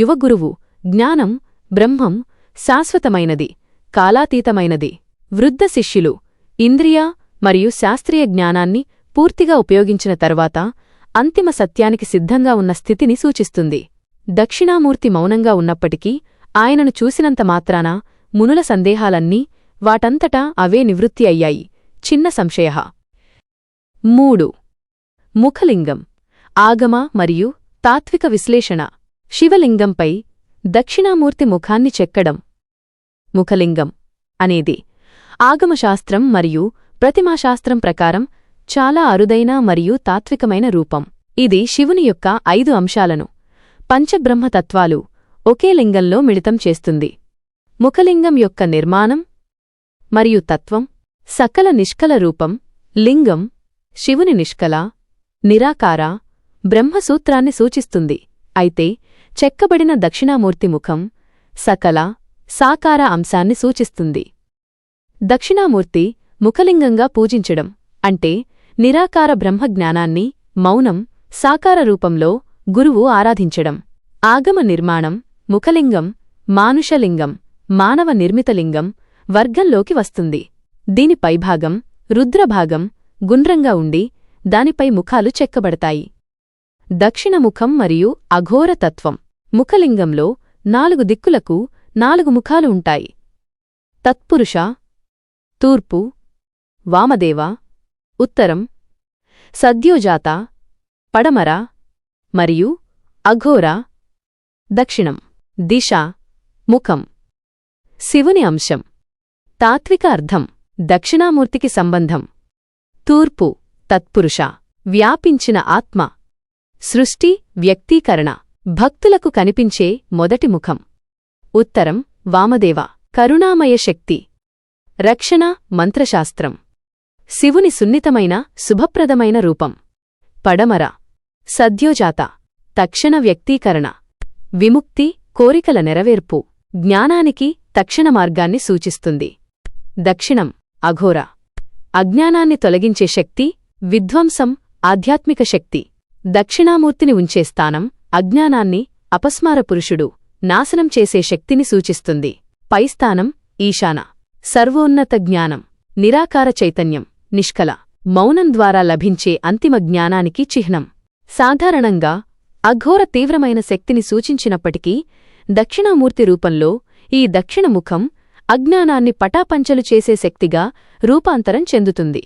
యువగురువు జ్ఞానం బ్రహ్మం శాశ్వతమైనది కాలాతీతమైనది. వృద్ధ శిష్యులు ఇంద్రియ మరియు శాస్త్రీయ జ్ఞానాన్ని పూర్తిగా ఉపయోగించిన తర్వాత అంతిమ సత్యానికి సిద్ధంగా ఉన్న స్థితిని సూచిస్తుంది. దక్షిణామూర్తి మౌనంగా ఉన్నప్పటికీ ఆయనను చూసినంత మాత్రాన మునుల సందేహాలన్నీ వాటంతటా అవే నివృత్తి అయ్యాయి. చిన్న సంశయ. మూడు. ముఖలింగం. ఆగమ మరియు తాత్విక విశ్లేషణ. శివలింగంపై దక్షిణామూర్తి ముఖాన్ని చెక్కడం. ముఖలింగం అనేది ఆగమశాస్త్రం మరియు ప్రతిమాశాస్త్రం ప్రకారం చాలా అరుదైన మరియు తాత్వికమైన రూపం. ఇది శివుని యొక్క ఐదు అంశాలను పంచబ్రహ్మతత్వాలు ఒకే లింగంలో మిళితం చేస్తుంది. ముఖలింగం యొక్క నిర్మాణం మరియు తత్వం సకల నిష్కల రూపం లింగం శివుని నిష్కల నిరాకార బ్రహ్మసూత్రాన్ని సూచిస్తుంది. అయితే చెక్కబడిన దక్షిణామూర్తి ముఖం సకల సాకార అంశాన్ని సూచిస్తుంది. దక్షిణామూర్తి ముఖలింగంగా పూజించడం అంటే నిరాకార బ్రహ్మజ్ఞానాన్ని మౌనం సాకార రూపంలో గురువు ఆరాధించడం. ఆగమ నిర్మాణం ముఖలింగం మానుషలింగం మానవ నిర్మితలింగం వర్గంలోకి వస్తుంది. దీని పైభాగం రుద్రభాగం గుండ్రంగా ఉండి దానిపై ముఖాలు చెక్కబడతాయి. దక్షిణముఖం మరియు అఘోరతత్వం ముఖలింగంలో నాలుగు దిక్కులకు నాలుగు ముఖాలు ఉంటాయి. తత్పురుష తూర్పు వామదేవ ఉత్తరం సద్యోజాత పడమర మరియు అఘోర దక్షిణం దిశ ముఖం. శివుని అంశం. తాత్విక అర్థం. దక్షిణామూర్తికి సంబంధం. తూర్పు తత్పురుష. వ్యాపించిన ఆత్మ. సృష్టి వ్యక్తీకరణ. భక్తులకు కనిపించే మొదటి ముఖం. ఉత్తరం వామదేవ కరుణామయ శక్తి. రక్షణ మంత్రశాస్త్రం. శివుని సున్నితమైన శుభప్రదమైన రూపం. పడమర. సద్యోజాత. తక్షణ వ్యక్తీకరణ. విముక్తి కోరికల నెరవేర్పు. జ్ఞానానికి తక్షణ మార్గాన్ని సూచిస్తుంది. దక్షిణం. అఘోర. అజ్ఞానాన్ని తొలగించే శక్తి విధ్వంసం ఆధ్యాత్మిక శక్తి. దక్షిణామూర్తిని ఉంచే స్థానం అజ్ఞానాన్ని అపస్మార పురుషుడు నాశనం చేసే శక్తిని సూచిస్తుంది. పైస్థానం ఈశాన. సర్వోన్నత జ్ఞానం. నిరాకార చైతన్యం. నిష్కల. మౌనం ద్వారా లభించే అంతిమ జ్ఞానానికి చిహ్నం. సాధారణంగా అఘోర తీవ్రమైన శక్తిని సూచించినప్పటికీ దక్షిణామూర్తి రూపంలో ఈ దక్షిణముఖం అజ్ఞానాన్ని పటాపంచలు చేసే శక్తిగా రూపాంతరం చెందుతుంది.